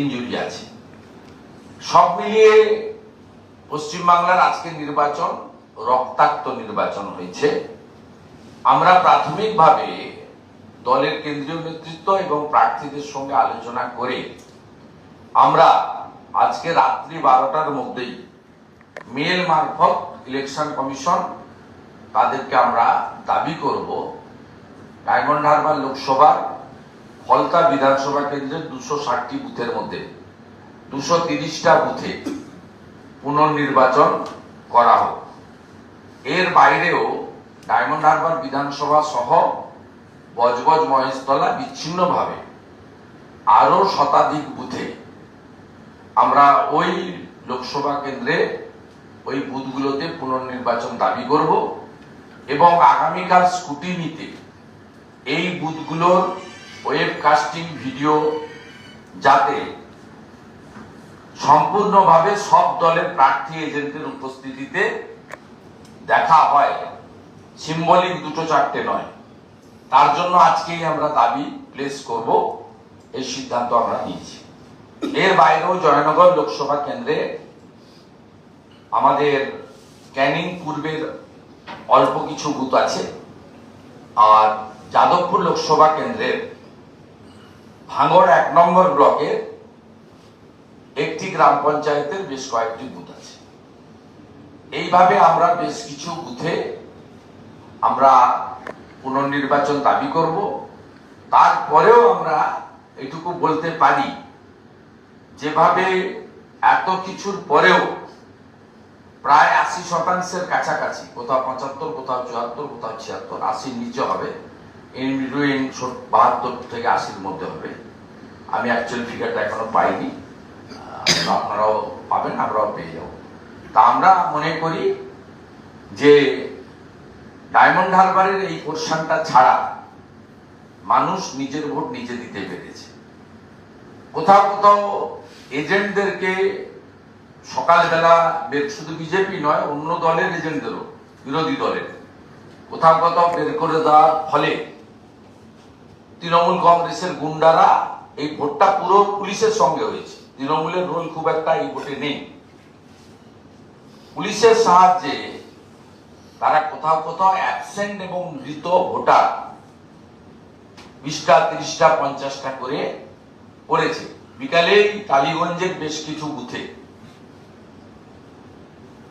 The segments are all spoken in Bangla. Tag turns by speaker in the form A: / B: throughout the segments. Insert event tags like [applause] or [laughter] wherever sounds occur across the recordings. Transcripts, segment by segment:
A: ইঞ্জুরি আছে। সব মিলিয়ে পশ্চিমবাংলার আজকে নির্বাচন রক্তাক্ত নির্বাচন হয়েছে। আমরা প্রাথমিকভাবে দলের কেন্দ্রীয় নেতৃত্ব এবং প্রার্থীদের সঙ্গে আলোচনা করে আমরা আজকে রাত্রি বারোটার মধ্যেই মেল মারফত ইলেকশন কমিশন তাদেরকে আমরা দাবি করব। ডায়মন্ড হারবার লোকসভার ফলতা বিধানসভা কেন্দ্রের দুশো ষাটটি বুথের মধ্যে। দুশো তিরিশটা বুথে পুনর্নির্বাচন করা হোক। এর বাইরেও ডায়মন্ড হারবার বিধানসভা সহ বজবজ মহেশতলা বিচ্ছিন্নভাবে আরও শতাধিক বুথে আমরা ওই লোকসভা কেন্দ্রে ওই বুথগুলোতে পুনর্নির্বাচন দাবি করব এবং আগামীকাল স্কুটিনিতে এই বুথগুলোর ওয়েবকাস্টিং ভিডিও যাতে সম্পূর্ণভাবে সব দলের প্রার্থী এজেন্টের উপস্থিতিতে দেখা হয়, সিম্বলিক দুটো চারটে নয়। তার জন্য আজকেই আমরা দাবি প্লেস করব, এই সিদ্ধান্ত আমরা নিয়েছি। এর বাইরেও জয়নগর লোকসভা কেন্দ্রে আমাদের ক্যানিং পূর্বের অল্প কিছু বুথ আছে, আর যাদবপুর লোকসভা কেন্দ্রের ভাঙড় এক নম্বর ব্লকের একটি গ্রাম পঞ্চায়েতের বেশ কয়েকটি বুথ আছে। এইভাবে আমরা বেশ কিছু বুথে আমরা পুনর্নির্বাচন দাবি করব। তারপরেও আমরা এটুকু বলতে পারি, যেভাবে এত কিছুর পরেও প্রায় আশি শতাংশের কাছাকাছি, কোথাও পঁচাত্তর, কোথাও চুয়াত্তর, কোথাও ছিয়াত্তর, আশির নিচে হবে ইন বিটুইন বাহাত্তর থেকে আশির মধ্যে হবে। আমি অ্যাকচুয়াল ফিগারটা এখনও পাইনি। আপনারাও পাবেন, আমরাও পেয়ে যাব। তা আমরা মনে করি যে ডায়মন্ড হারবারের এই পোর্শনটা ছাড়া মানুষ নিজের ভোট নিজে দিতে পেরেছে। কোথাও কোথাও এজেন্টদেরকে সকালবেলা শুধু বিজেপি নয়, অন্য দলের এজেন্টদেরও, বিরোধী দলের। কোথাও কোথাও বের করে দেওয়ার ফলে তৃণমূল কংগ্রেসের গুন্ডারা এই ভোটটা পুরো পুলিশের সঙ্গে হয়েছে। তৃণমূলের রোল খুব একটা এই ভোটে নেই। পুলিশের সাহায্যে তারা কোথাও কোথাও অ্যাবসেন্ট এবং মৃত ভোটার বিশটা, তিরিশটা, পঞ্চাশটা করে করেছে বিকালেই টালিগঞ্জের বেশ কিছু বুথে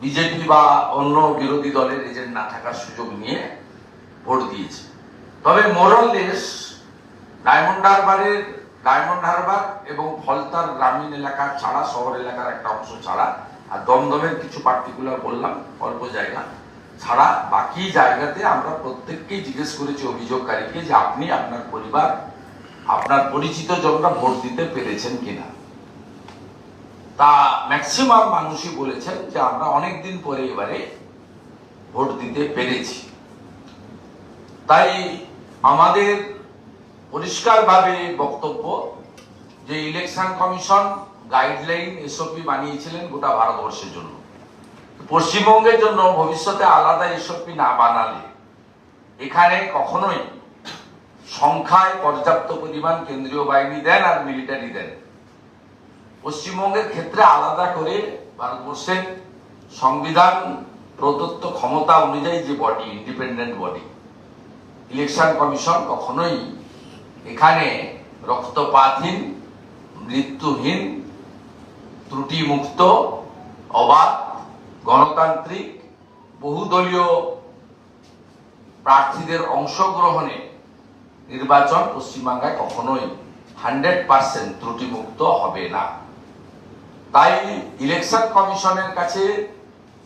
A: বিজেপি বা অন্য বিরোধী দলের এজেন্ট না থাকার সুযোগ নিয়ে ভোট দিয়েছে। তবে মোরাললেস ডায়মন্ড হারবারের ডায়মন্ড হারবার এবং ফলতার গ্রামীণ এলাকা ছাড়া, শহর এলাকার একটা অংশ ছাড়া, আর দমদমের কিছু পার্টিকুলার বললাম, অল্প জায়গা ছাড়া বাকি জায়গাতে আমরা প্রত্যেককেই জিজ্ঞেস করেছি অভিযোগকারীকে যে আপনি আপনার পরিবার, আপনার পরিচিত জনরা ভোট দিতে পেরেছেন কিনা। তা ম্যাক্সিমাম মানুষই বলেছেন যে আমরা অনেক দিন পরে এবারে ভোট দিতে পেরেছি। তাই আমাদের পরিষ্কারভাবে বক্তব্য যে ইলেকশন কমিশন গাইডলাইন এসওপি বানিয়েছিলেন গোটা ভারতবর্ষের জন্য। পশ্চিমবঙ্গের জন্য ভবিষ্যতে আলাদা এসওপি না বানালে এখানে কখনোই সংখ্যায় পর্যাপ্ত পরিমাণ কেন্দ্রীয় বাহিনী দেন আর মিলিটারি দেন। পশ্চিমবঙ্গের ক্ষেত্রে আলাদা করে ভারতবর্ষের সংবিধান প্রদত্ত ক্ষমতা অনুযায়ী যে body, independent body, election commission কখনোই এখানে রক্তপাতহীন, মৃত্যুহীন, ত্রুটিমুক্ত, অবাধ, গণতান্ত্রিক, বহুদলীয় প্রার্থীদের অংশগ্রহণে নির্বাচন পশ্চিমবাংলায় কখনোই হান্ড্রেড পার্সেন্ট ত্রুটিমুক্ত হবে না। তাই ইলেকশন কমিশনের কাছে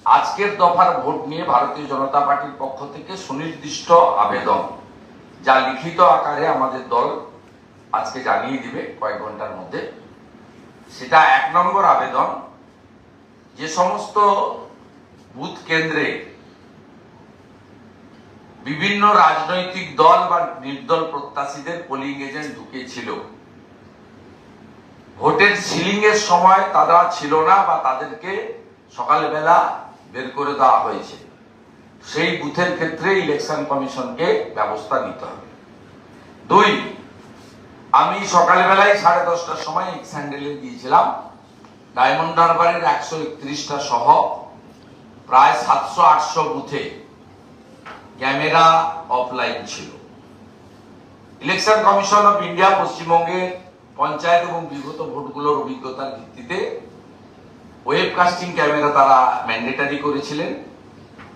A: আজকের দফার ভোট নিয়ে ভারতীয় জনতা পার্টির পক্ষ থেকে সুনির্দিষ্ট আবেদন। যা লিখিত আকারে আমাদের দল আজকে জানিয়ে দিবে কয়েক ঘণ্টার মধ্যে। সেটা এক নম্বর আবেদন। যে সমস্ত বুথ কেন্দ্রে বিভিন্ন রাজনৈতিক দল বা নির্দল প্রত্যাশীদের পোলিং এজেন্ট ঢুকেছিল। ভোটের সিলিং এর সময় তারা ছিল না বা তাদেরকে সকালবেলা বের করে দেওয়া হয়েছে। সেই বুথের ক্ষেত্রে ইলেকশন কমিশনকে ব্যবস্থা নিতে হবে। দুই, আমি সকালবেলায় সাড়ে দশটার সময় এক্স হ্যান্ডেলে গিয়েছিলাম। ডায়মন্ড হারবারের একশো একত্রিশটা সহ প্রায় সাতশো আটশো বুথে ক্যামেরা অফলাইন ছিল। ইলেকশন কমিশন অফ ইন্ডিয়া পশ্চিমবঙ্গের পঞ্চায়েত এবং বিগত ভোটগুলোর অভিজ্ঞতার ভিত্তিতে ওয়েবকাস্টিং ক্যামেরা তারা ম্যান্ডেটারি করেছিলেন।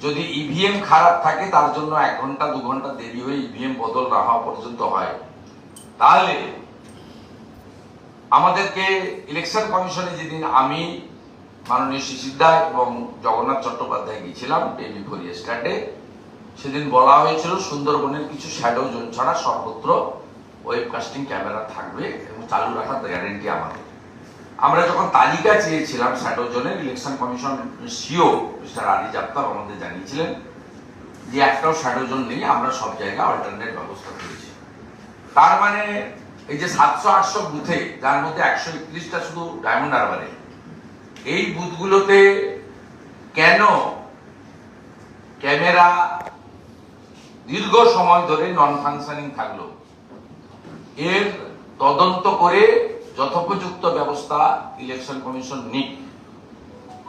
A: যদি ইভিএম খারাপ থাকে, তার জন্য এক ঘণ্টা, দু ঘণ্টা দেরি হয়ে ইভিএম বদল না হওয়া পর্যন্ত হয়। তাহলে আমাদেরকে ইলেকশন কমিশনে যেদিন আমি মাননীয় শিশিরদা এবং জগন্নাথ চট্টোপাধ্যায় গিয়েছিলাম ডে বিফোর ইয়েস্টারডে সেদিন বলা হয়েছিল সুন্দরবনের কিছু শ্যাডো জোন ছাড়া সর্বত্র ওয়েবকাস্টিং ক্যামেরা থাকবে এবং চালু রাখার গ্যারেন্টি আমাদের। আমরা যখন তালিকা চেয়েছিলাম শ্যাডো জনের election commission CEO mister Ali জাপ্তার আমাদের জানিয়েছিলেন যে একটাও শ্যাডো জোন নেই, আমরা সব জায়গায় অল্টারনেট ব্যবস্থা করেছি। তার মানে এই যে সাতশো আটশো বুথে, যার মধ্যে একশো একত্রিশটা শুধু ডায়মন্ড হারবারে, এই বুথগুলোতে কেন ক্যামেরা দীর্ঘ সময় ধরে নন ফাংশনিং থাকল? এর তদন্ত করে যথোপযুক্ত ব্যবস্থা ইলেকশন কমিশন নিক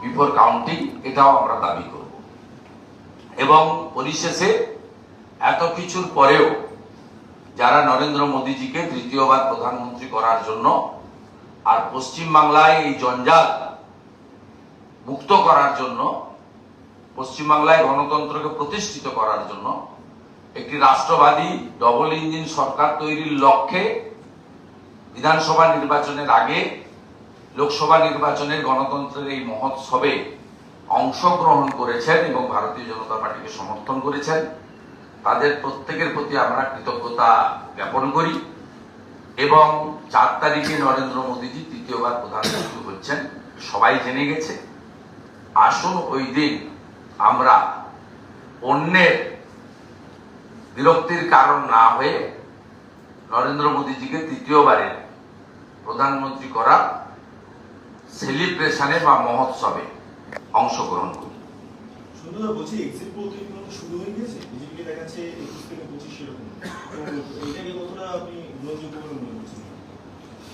A: বিফোর কাউন্টিং এটাও আমরা দাবি করব। এবং পরিশেষে এত কিছুর পরেও যারা নরেন্দ্র মোদীজিকে তৃতীয়বার প্রধানমন্ত্রী করার জন্য আর পশ্চিম বাংলায় এই জঞ্জাল মুক্ত করার জন্য, পশ্চিমবাংলায় গণতন্ত্রকে প্রতিষ্ঠিত করার জন্য একটি রাষ্ট্রবাদী ডবল ইঞ্জিন সরকার তৈরির লক্ষ্যে বিধানসভা নির্বাচনের আগে লোকসভা নির্বাচনের গণতন্ত্রের এই মহোৎসবে অংশগ্রহণ করেছেন এবং ভারতীয় জনতা পার্টিকে সমর্থন করেছেন। তাদের প্রত্যেকের প্রতি আমরা কৃতজ্ঞতা জ্ঞাপন করি এবং চার তারিখে নরেন্দ্র মোদীজি তৃতীয়বার প্রধানমন্ত্রী হচ্ছেন, সবাই জেনে গেছে। আসুন ওই দিন আমরা অন্যের বিরক্তির কারণ না হয়ে নরেন্দ্র মোদীজিকে তৃতীয়বারের প্রধানমন্ত্রী করা সেলিব্রেশনে বা মহোৎসবে অংশগ্রহণ করি।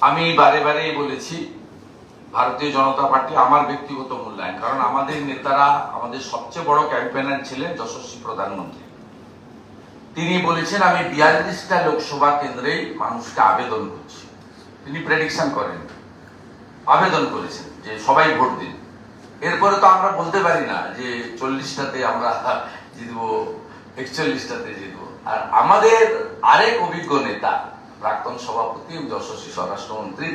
A: আমি বারে বারে বলেছি ভারতীয় জনতা পার্টি আমার ব্যক্তিগত মূল্যায়ন কারণ আমাদের নেতারা আমাদের সবচেয়ে বড় ক্যাম্পেনার ছিলেন যশস্বী প্রধানমন্ত্রী। তিনি বলেছেন আমি বিয়াল্লিশটা লোকসভা কেন্দ্রেই মানুষকে আবেদন করছি। তিনি প্রেডিকশন করেন, আবেদন করেছেন যে সবাই ভোট দিন। এরপরে তো আমরা বলতে পারি না যে চল্লিশটাতে আমরা [laughs] জিতবো, একচল্লিশটাতে জিতবো। আর আমাদের আরেক অভিজ্ঞ নেতা, প্রাক্তন সভাপতি যশস্বী স্বরাষ্ট্রমন্ত্রী,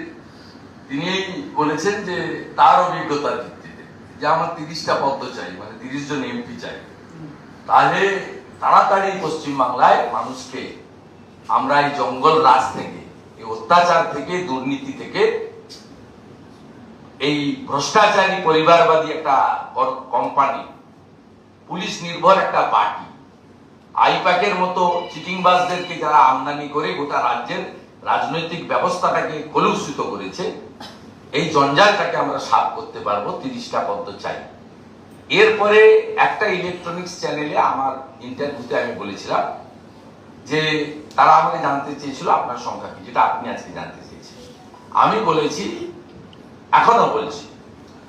A: তিনি বলেছেন যে তার অভিজ্ঞতার ভিত্তিতে যে আমার তিরিশটা পদ্ম চাই মানে তিরিশ জন এমপি চাই, তাহলে তাড়াতাড়ি পশ্চিমবাংলায় মানুষকে আমরা এই জঙ্গল রাজ থেকে এই অত্যাচার থেকে, দুর্নীতি থেকে, এই ভ্রষ্টাচারী পরিবারবাদী একটা কোম্পানি পুলিশ নির্ভর একটা পার্টি আইপ্যাকের মতো চিটিংবাজদেরকে যারা আমদানি করে গোটা রাজ্যের রাজনৈতিক ব্যবস্থাটাকে কলুষিত করেছে, এই জঞ্জালটাকে আমরা সাফ করতে পারব, তিরিশটা পদ্ম চাই। এরপরে একটা ইলেকট্রনিক্স চ্যানেলে আমার ইন্টারভিউতে আমি বলেছিলাম যে তারা আমাকে জানতে চেয়েছিল, আপনার সংখ্যা কি? যেটা আপনি আজকে জানতে চেয়েছেন। আমি বলেছি, এখনও বলছি,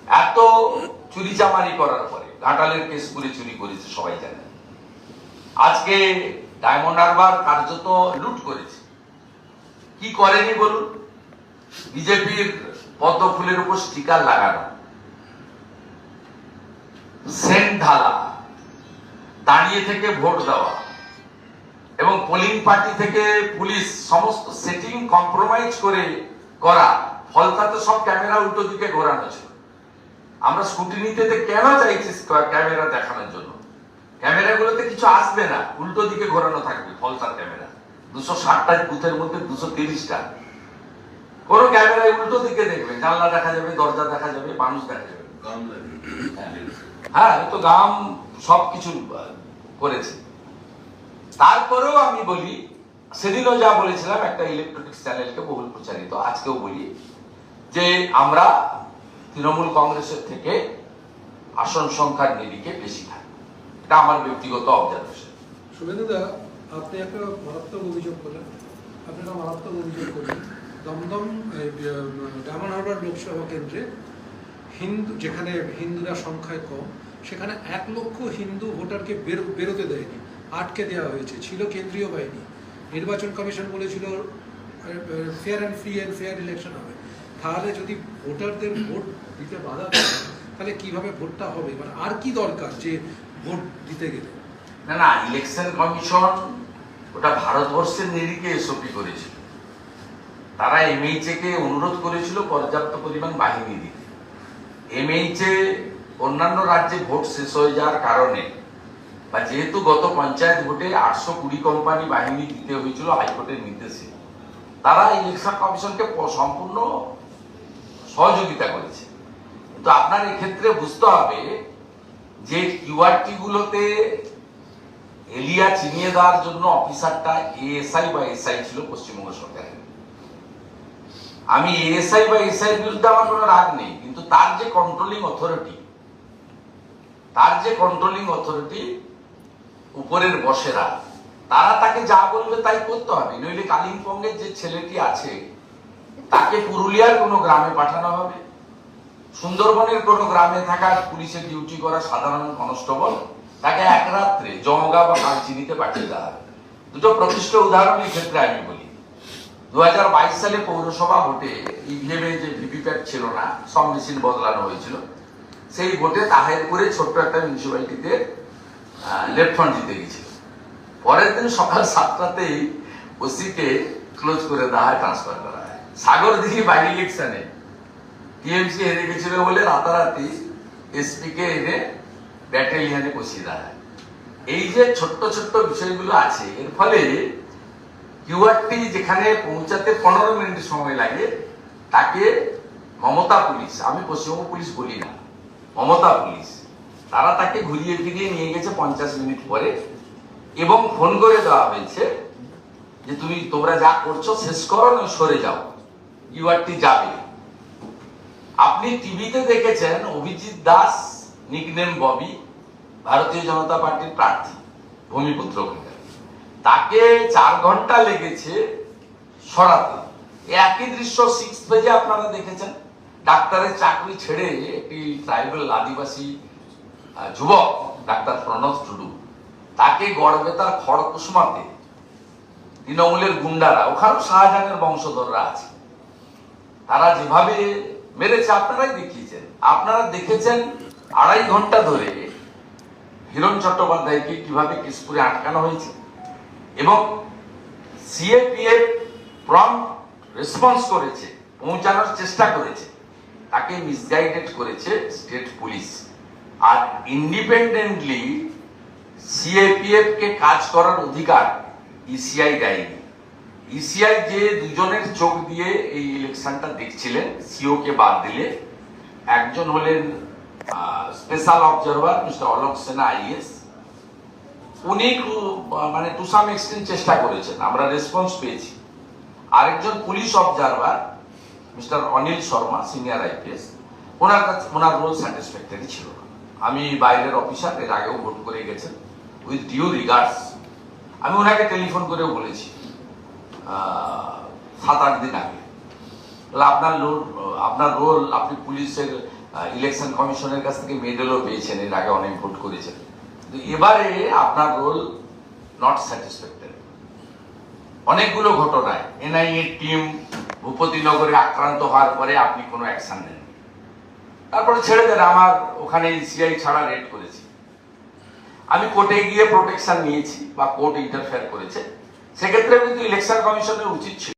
A: এত চুরি চামারি করার পরে, ঘাটালের কেস করে চুরি করেছে, সবাই জানে। আজকে ডায়মন্ড হারবার কার্যত লুট করেছে। কি করেনি বলুন? বিজেপির পদ্ম ফুলের উপর স্টিকার লাগানো। সেন্ট ঢালা। দাঁড়িয়ে থেকে ভোট দেওয়া। এবং পোলিং পার্টি থেকে পুলিশ সমস্ত সেটিং কম্প্রোমাইজ করে করা ফলতা তো সব ক্যামেরা উল্টো দিকে ঘোরানো ছিল। আমরা স্কুটিনিতে কেন চাইছি ক্যামেরা দেখানোর জন্য? ক্যামেরাগুলোতে কিছু আসবে না উল্টো দিকে ঘোরানো থাকবে ফলতার ক্যামেরা। দুশো ষাটটা বুথের মধ্যে দুশো তিরিশটা। কোন ক্যামেরায় উল্টো দিকে দেখবে জানলা দেখা যাবে দরজা দেখা যাবে মানুষ দেখা যাবে। হ্যাঁ এই তো গাম সবকিছু করেছে। তারপরেও আমি বলি, সেদিনও যা বলেছিলাম, একটা ইলেকট্রনিক্স চ্যানেলকে বহুল প্রচারিত, আজকেও বলি যে আমরা তৃণমূল কংগ্রেসের থেকে আসন সংখ্যার নিরিখে বেশি থাকি। এটা আমার ব্যক্তিগত অবজারভেশন
B: শুভেন্দুদা আপনি একটা মারাত্মক অভিযোগ করেন আপনারা মারাত্মক অভিযোগ করলেন। দমদম ডায়মন্ড হারবার লোকসভা কেন্দ্রে হিন্দু, যেখানে হিন্দুরা সংখ্যায় কম, সেখানে এক লক্ষ হিন্দু ভোটারকে বেরোতে দেয়নি। আটকে দেওয়া হয়েছে। ছিল কেন্দ্রীয় বাহিনী। নির্বাচন কমিশন বলেছিল fair and free and fair election হবে। তাহলে যদি ভোটারদের ভোট দিতে বাধা দেয়, তাহলে কীভাবে ভোটটা হবে? মানে আর কি দরকার যে ভোট দিতে গেলে?
A: না না ইলেকশন কমিশন ওটা ভারতবর্ষের নিরিখে এসওপি করেছিল। তারা এমএইচএ কে অনুরোধ করেছিল পর্যাপ্ত পরিমাণ বাহিনী দিতে। এমএইচএ অন্যান্য রাজ্যে ভোট শেষ হয়ে যাওয়ার কারণে বা যেহেতু গত পঞ্চায়েত ভোটে আটশো কুড়ি কোম্পানি বাহিনী দিতে হয়েছিল হাইকোর্টের নির্দেশে, তারা ইলেকশন কমিশনকে সম্পূর্ণ সহযোগিতা করেছে। কিন্তু আপনার এক্ষেত্রে বুঝতে হবে যে কিউআরটি গুলোতে এলিয়া চিনিয়ে দেওয়ার জন্য অফিসারটা এএসআই বা এসআই ছিল পশ্চিমবঙ্গ সরকারের। আমি এএসআই বা এসআই বিরুদ্ধে আমার কোনো রাগ নেই, কিন্তু তার যে কন্ট্রোলিং অথরিটি তার যে কন্ট্রোলিং অথরিটি উপরের বসেরা। তারা তাকে যা বলবে তাই করতে হবে, নইলে কালিম্পংয়ের যে ছেলেটি আছে, তাকে পুরুলিয়ার কোনো গ্রামে পাঠানো হবে। সুন্দরবনের কোনো গ্রামে থাকা পুলিশের ডিউটি করা সাধারণ কনস্টেবল, তাকে এক রাত্রে জমগা বা কালচিনিতে পাঠিয়ে দেওয়া হবে। দুটো প্রতিষ্ঠ উদাহরণ এই ক্ষেত্রে আমি বলি। দু হাজার বাইশ সালে পৌরসভা ভোটে ইভিএম এ যে ভিভিপ্যাট ছিল না, সব মেশিন বদলানো হয়েছিল। সেই ভোটে তাহেরপুরে ছোট্ট একটা মিউনিসিপ্যালিটিতে লেফট জিতে গেছিল। পরের দিন সকাল সাতটাতেই ওসিকে ক্লোজ করে দেওয়া হয় ট্রান্সফার করা হয়। সাগর দিঘি বাই ইলেকশনে টিএমসি হেরে গেছিল বলে রাতারাতি এসপি কে এনে ব্যাটালিয়ানে বসিয়ে দেওয়া হয়। এই যে ছোট্ট ছোট্ট বিষয়গুলো আছে, এর ফলে কিউআরটি যেখানে পৌঁছাতে পনেরো মিনিট সময় লাগে, তাকে মমতা পুলিশ, আমি পশ্চিমবঙ্গ পুলিশ বলি না, মমতা পুলিশ তারা তাকে ঘুরিয়ে ফিরিয়ে নিয়ে গেছে পঞ্চাশ মিনিট পরে এবং ফোন করে দেওয়া হয়েছে যে তুমি, তোমরা যা করছ শেষ করো, না সরে যাও। ইউআরটি যাবে। আপনি টিভিতে দেখেছেন অভিজিৎ দাস নিকনেম ববি, ভারতীয় জনতা পার্টির প্রার্থী, ভূমিপুত্র তাকে চার ঘণ্টা লেগেছে সরাতে। একই দৃশ্য সিক্স পেজে আপনারা দেখেছেন। ডাক্তারের চাকরি ছেড়ে একটি ট্রাইবাল আদিবাসী যুবক, ডাক্তার প্রণব টুডু তাকে গড়বেতার খড়কুসমাতে তৃণমূলের গুন্ডারা, ওখানেও শাহজাহানের বংশধররা আছে। তারা যেভাবে মেরেছে, আপনারাই দেখিয়েছেন। আপনারা দেখেছেন আড়াই ঘণ্টা ধরে হিরণ চট্টোপাধ্যায়কে কীভাবে কেশপুরে আটকানো হয়েছে এবং সিএপিএফ প্রম রেসপন্স করেছে, পৌঁছানোর চেষ্টা করেছে। তাকে মিসগাইডেড করেছে স্টেট পুলিশ। আর ইন্ডিপেন্ডেন্টলি সিএপিএফ কে কাজ করার অধিকার ইসিআই দেয়নি। ইসিআই যে দুজনের চোখ দিয়ে এই ইলেকশনটা দেখছিলেন সিও কে বাদ দিলে, একজন হলেন স্পেশাল অবজারভার মিস্টার অলোক সেনা আইএস উনি মানে টু সাম এক্সটেন্ট চেষ্টা করেছেন, আমরা রেসপন্স পেয়েছি। আরেকজন police observer mister Anil Sharma senior IPS ওনার কাছে, ওনার রোল স্যাটিসফ্যাক্টরি ছিল না। আমি বাইরের অফিসার এর আগেও ভোট করে গেছেন উইথ ডিউ রিগার্ডস আমি ওনাকে টেলিফোন করেও বলেছি সাত আট দিন আগে। আপনার রোল আপনার রোল আপনি পুলিশের ইলেকশন কমিশনের কাছ থেকে মেডেলও পেয়েছেন, এর আগে অনেক ভোট করেছেন। এবারে আপনার রোল নট স্যাটিসফ্যাক্টরি অনেকগুলো ঘটনায় এনআইএ টিম ভূপতিনগরে আক্রান্ত হওয়ার পরে আপনি কোনো অ্যাকশন নেন তারপরে ছেড়ে দেন, আমার ওখানে সিআই ছাড়া রেড করেছি। আমি কোর্টে গিয়ে প্রোটেকশন নিয়েছি বা কোর্ট ইন্টারফেয়ার করেছে। সেক্ষেত্রে কিন্তু ইলেকশন কমিশনের উচিত ছিল।